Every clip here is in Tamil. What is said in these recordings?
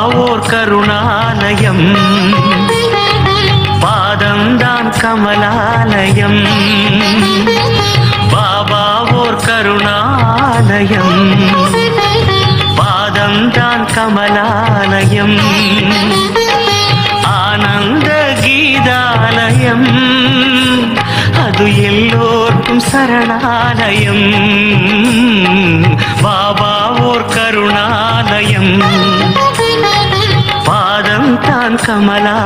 பாவோர் கருணாலயம். பாதம்தான் கமலாலயம். பாபாவோர் கருணாலயம். பாதம்தான் கமலாலயம். ஆனந்த கீதாலயம். அது எல்லோர்க்கும் சரணாலயம். பாபா தான்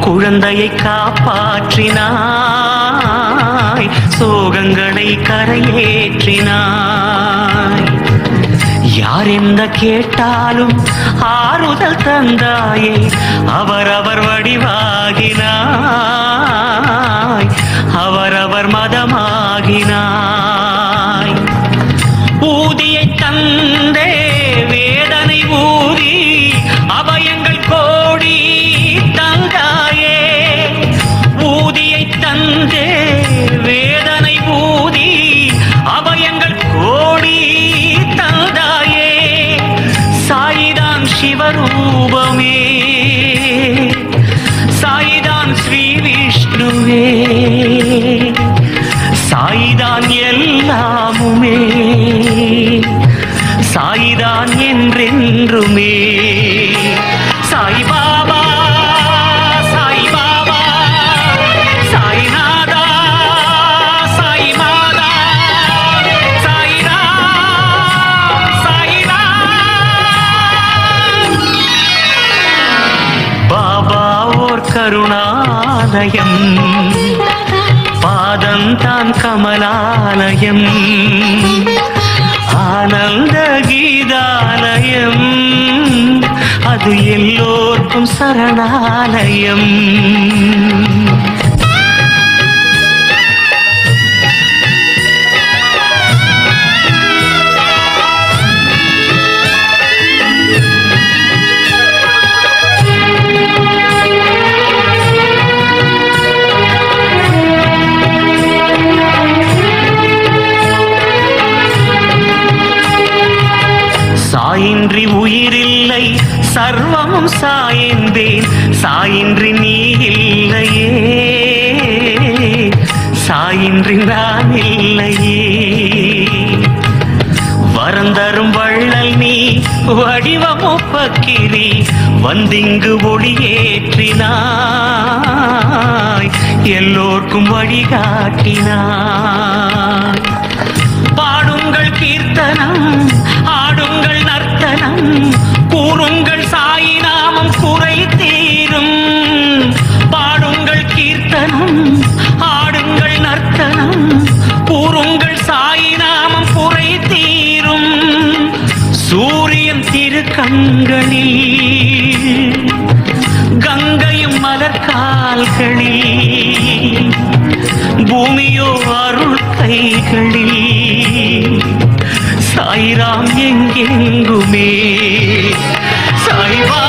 குழந்தையை காப்பாற்றினாய் சோகங்களை கரையேற்றினாய். யார் எந்த கேட்டாலும் ஆறுதல் தந்தாயே அவரவர் வடிவாகினாய். விஷ்ணுவே சாய்தான் எல்லாமுமே. சாய்தான் என்றென்றுமே. சாய் பாபா சாய்நாதா சாய் மாதா. சாய் பாபா ஓர் கருணாலயம் பாதம் தான் கமலாலயம். ஆனந்த கீதாலயம். அது எல்லோருக்கும் சரணாலயம். இல்லை சர்வமும் சாயந்தேன். சாயின்றி நீ இல்லையே. சாயின்றி நான் இல்லையே. வரந்தரும் வள்ளல் நீ வடிவமுப்பக்கிரி வந்திங்கு ஒளியேற்றினாய். எல்லோர்க்கும் வழிகாட்டினாய். பாடுங்கள் கீர்த்தனம் கண்களில் கங்கையும் மலர்கால்களில் பூமியோ அருள் கைகளில் சாய்ராம் எங்கெங்குமே சாய்வா